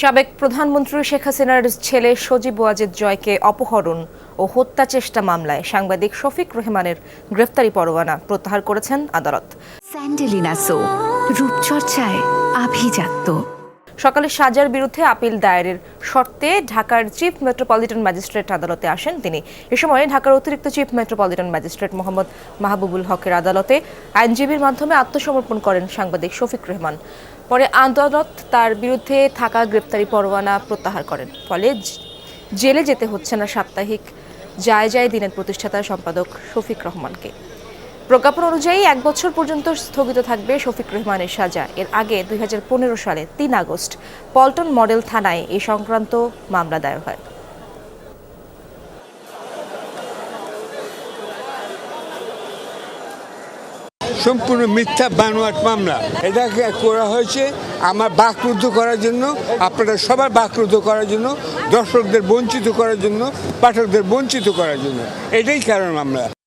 সাবেক প্রধানমন্ত্রী শেখ হাসিনার ছেলে সজীব ওয়াজেদ জয়কে অপহরণ ও হত্যা চেষ্টা মামলায় সাংবাদিক শফিক রহমানের গ্রেফতারি পরোয়ানা প্রত্যাহার করেছেন আদালত। স্যান্ডেলিনা সো, রূপচর্চায় আভিজাত্য। সকালে সাজার বিরুদ্ধে আপিল দায়েরের শর্তে ঢাকার চিফ মেট্রোপলিটন ম্যাজিস্ট্রেট আদালতে আসেন তিনি। এ সময় ঢাকার অতিরিক্ত chief metropolitan magistrate Mohammad Mahbubul হকের আদালতে আইনজীবীর মাধ্যমে আত্মসমর্পণ করেন সাংবাদিক শফিক রহমান। পরে আদালত তার বিরুদ্ধে থাকা গ্রেপ্তারি পরোয়ানা প্রত্যাহার করেন। ফলে জেলে যেতে হচ্ছে না সাপ্তাহিক, যায় যায় দিনের প্রতিষ্ঠাতা সম্পাদক শফিক রহমানকে। প্রজ্ঞাপন অনুযায়ী এক বছর পর্যন্ত স্থগিত থাকবে শফিক রহমানের সাজা। এর আগে দুই হাজার পনেরো সালে তিন আগস্ট পল্টন মডেল থানায় এই সংক্রান্ত মামলা দায়ের হয়। সম্পূর্ণ মিথ্যা বানোয়াট মামলা। এটাকে করা হয়েছে আমার বাকরুদ্ধ করার জন্য আপনারা সবার বাকরুদ্ধ করার জন্য, দর্শকদের বঞ্চিত করার জন্য, পাঠকদের বঞ্চিত করার জন্য। এটাই কারণ মামলা।